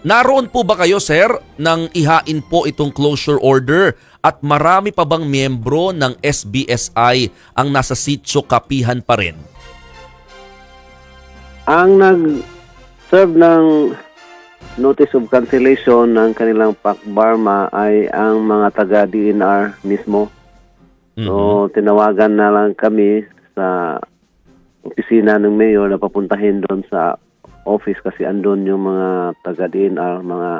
Naroon po ba kayo, sir, nang ihain po itong closure order at marami pa bang miyembro ng SBSI ang nasa sitio kapihan pa rin? Ang nag-serve ng notice of cancellation ng kanilang PAC Barma ay ang mga taga-DNR mismo. So, tinawagan na lang kami sa opisina ng mayor na papuntahin doon sa office kasi andun yung mga taga-DNR, mga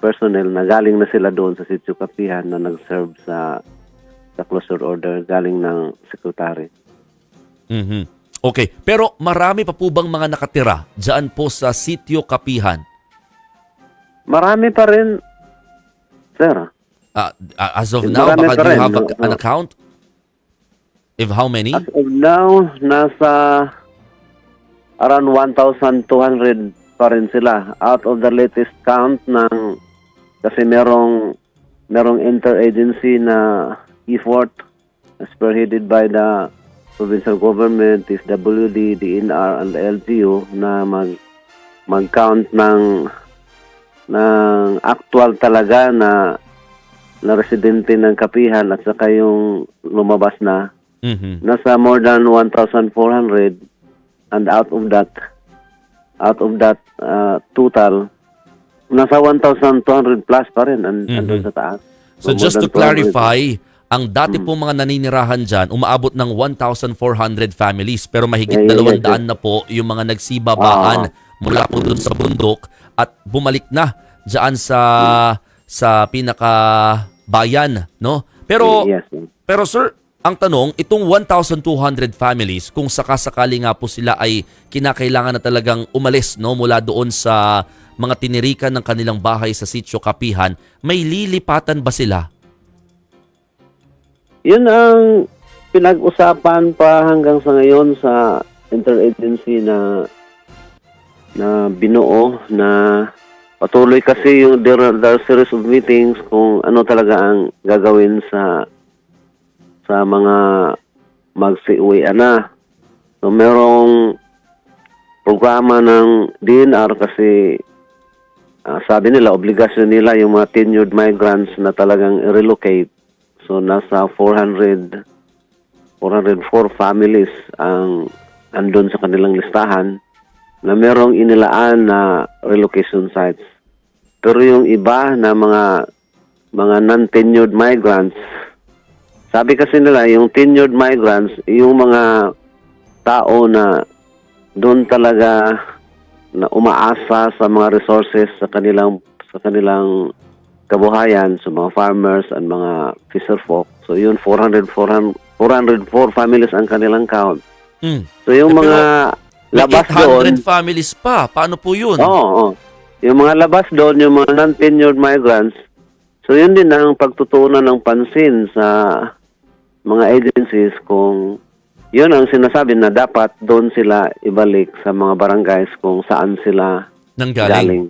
personnel na galing na sila doon sa Sitio Kapihan na nag-serve sa sa closure order galing ng secretary. Mhm. Okay, pero marami pa po bang mga nakatira dyan po sa sitio kapihan? Marami pa rin, sir. Ah, ah, as of Marami now, baka do you have a- an account? If how many? As of now, nasa around 1,200 pa rin sila. Out of the latest count ng kasi merong merong interagency na effort spearheaded by the provincial government, DSWD, DNR, and LGU na mag mag-count ng ng actual talaga na na residente ng kapihan at saka yung lumabas na Mhm. nasa more than 1,400 and out of that out of that uh, total nasa 1,200 plus pa rin and Mhm. andun sa taas. So more just to clarify, 200. ang dati Hmm. po mga naninirahan dyan, umaabot ng 1,400 families pero mahigit Yeah, yeah, yeah, daan na po yung mga nagsibabaan mula po dun sa bundok at bumalik na dyan sa sa pinaka bayan, no? Pero yes. pero sir, ang tanong, itong 1,200 families, kung sakasakali nga po sila ay kinakailangan na talagang umalis no, mula doon sa mga tinirikan ng kanilang bahay sa sitio Kapihan, may lilipatan ba sila? Yun ang pinag-usapan pa hanggang sa ngayon sa interagency na na binuo na patuloy kasi yung there are, there are series of meetings kung ano talaga ang gagawin sa sa mga magsiuwian na. So merong programa ng DNR kasi ah, sabi nila obligasyon nila yung mga tenured migrants na talagang relocate So nasa 400 404 families ang andun sa kanilang listahan na merong inilaan na relocation sites. Pero yung iba na mga mga non-tenured migrants, sabi kasi nila yung tenured migrants, yung mga tao na doon talaga na umaasa sa mga resources sa kanilang sa kanilang kabuhayan sa mga farmers and mga fisher folk. So yun 400 400 404 families ang kanilang count. Hmm. So yung Eh, mga May labas 800 doon, families pa. Paano po yun? oo, oo. Yung mga labas doon, yung mga non-tenured migrants, so yun din ang pagtutunan ng pansin sa mga agencies kung yun ang sinasabi na dapat doon sila ibalik sa mga barangays kung saan sila Nang galing. galing.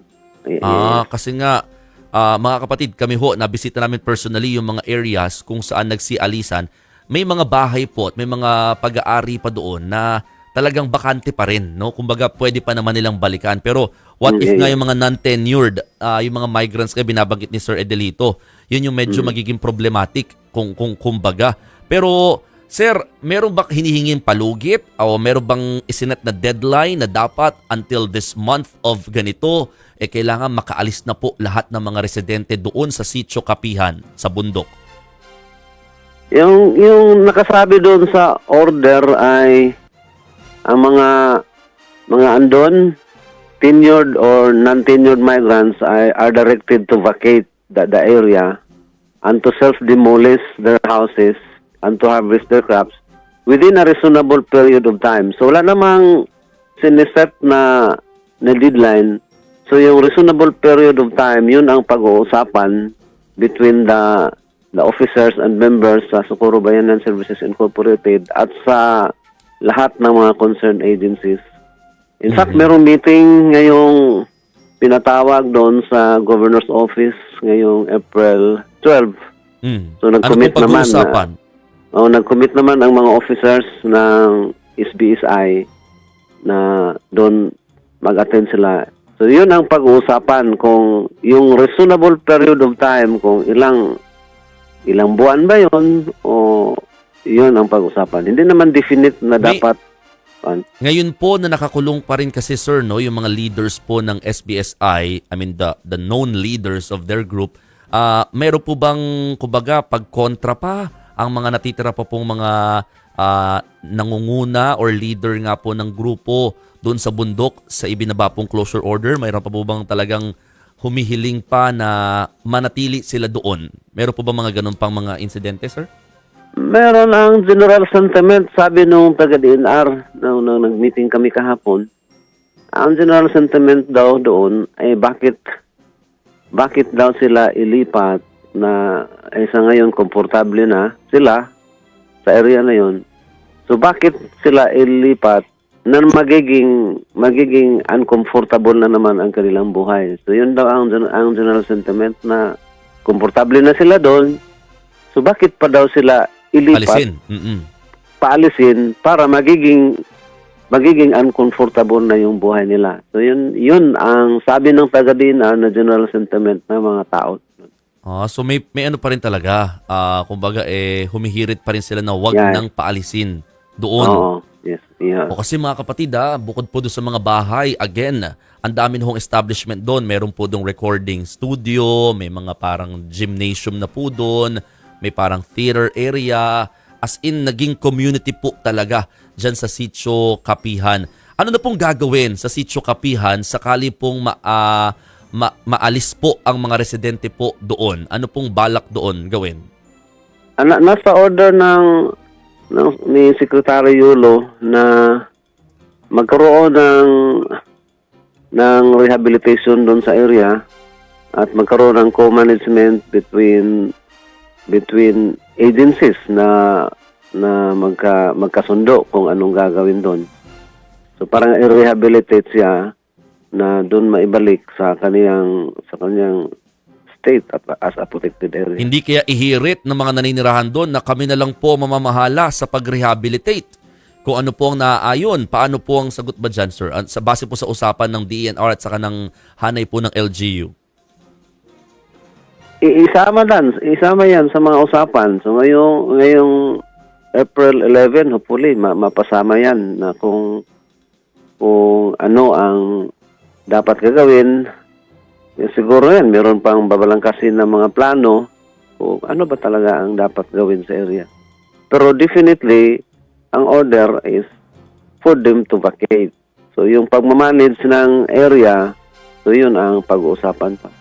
Ah, kasi nga, ah, mga kapatid, kami ho, nabisita namin personally yung mga areas kung saan nagsialisan. May mga bahay po at may mga pag-aari pa doon na talagang bakante pa rin. No? Kumbaga, pwede pa naman nilang balikan. Pero what if Mm, nga yung mga non-tenured, ah, yung mga migrants na binabanggit ni Sir Edelito, yun yung Mm. medyo magiging problematic kung, kung kumbaga. Pero Sir, meron ba hinihingin palugit o meron bang isinet na deadline na dapat until this month of ganito, eh kailangan makaalis na po lahat ng mga residente doon sa sitio Kapihan sa bundok? Yung yung nakasabi doon sa order ay ang mga mga andon tenured or non-tenured migrants ay are directed to vacate the, the area and to self-demolish their houses and to harvest their crops within a reasonable period of time. So wala namang siniset na na deadline. So yung reasonable period of time, yun ang pag-uusapan between the the officers and members sa Socorro Bayanan Services Incorporated at sa lahat ng mga concerned agencies. In fact, merong meeting ngayong pinatawag doon sa governor's office ngayong April 12. Hmm. So Ano nag-commit pong naman na oh, nag-commit naman ang mga officers ng SBSI na doon mag-attend sila So yun ang pag-uusapan kung yung reasonable period of time kung ilang ilang buwan ba yun o yun ang pag-usapan. Hindi naman definite na May- dapat an- Ngayon po na nakakulong pa rin kasi sir no yung mga leaders po ng SBSI, I mean the the known leaders of their group, ah meron po bang kumbaga pagkontra pa ang mga natitira pa pong mga ah, nangunguna or leader nga po ng grupo doon sa bundok sa ibinaba pong closure order? Mayroon pa po bang talagang humihiling pa na manatili sila doon? Meron po ba mga ganun pang mga insidente, sir? Meron ang general sentiment, sabi nung taga-DNR, nung, nung nag-meeting kami kahapon, ang general sentiment daw doon ay bakit bakit daw sila ilipat na ay sa ngayon komportable na sila sa area na yon. So bakit sila ilipat na magiging magiging uncomfortable na naman ang kanilang buhay. So yun daw ang, ang general sentiment na komportable na sila doon. So bakit pa daw sila ilipat, Alisin. Mm-mm. paalisin para magiging magiging uncomfortable na yung buhay nila. So yun yun ang sabi ng taga DNR na general sentiment ng mga tao. Ah, so may may ano pa rin talaga. Ah, kumbaga eh humihirit pa rin sila na wag Yeah. nang paalisin doon. Oo. Yes. Yeah. O kasi mga kapatid ah, bukod po doon sa mga bahay, again, ang dami hong establishment doon. Meron po doon recording studio, may mga parang gymnasium na po doon, may parang theater area. As in, naging community po talaga dyan sa Sitio Kapihan. Ano na pong gagawin sa Sitio Kapihan sakali pong ma, ah, ma- maalis po ang mga residente po doon? Ano pong balak doon gawin? Ana, nasa order ng, ng ni Secretary Yulo na magkaroon ng ng rehabilitation doon sa area at magkaroon ng co-management between between agencies na na magka magkasundo kung anong gagawin doon. So parang i-rehabilitate siya na doon maibalik sa kaniyang sa kaniyang state at- as a protected area. Hindi kaya ihirit ng mga naninirahan doon na kami na lang po mamamahala sa pag-rehabilitate. Kung ano po ang naaayon, paano po ang sagot ba dyan, sir? Sa base po sa usapan ng DENR at saka ng hanay po ng LGU. I- isama dan, isama yan sa mga usapan. So ngayong ngayong April 11, hopefully ma- mapasama yan na kung kung ano ang dapat gagawin. Eh, siguro yan, meron pang babalangkasin ng mga plano kung ano ba talaga ang dapat gawin sa area. Pero definitely, ang order is for them to vacate. So yung pagmamanage ng area, so yun ang pag-uusapan pa.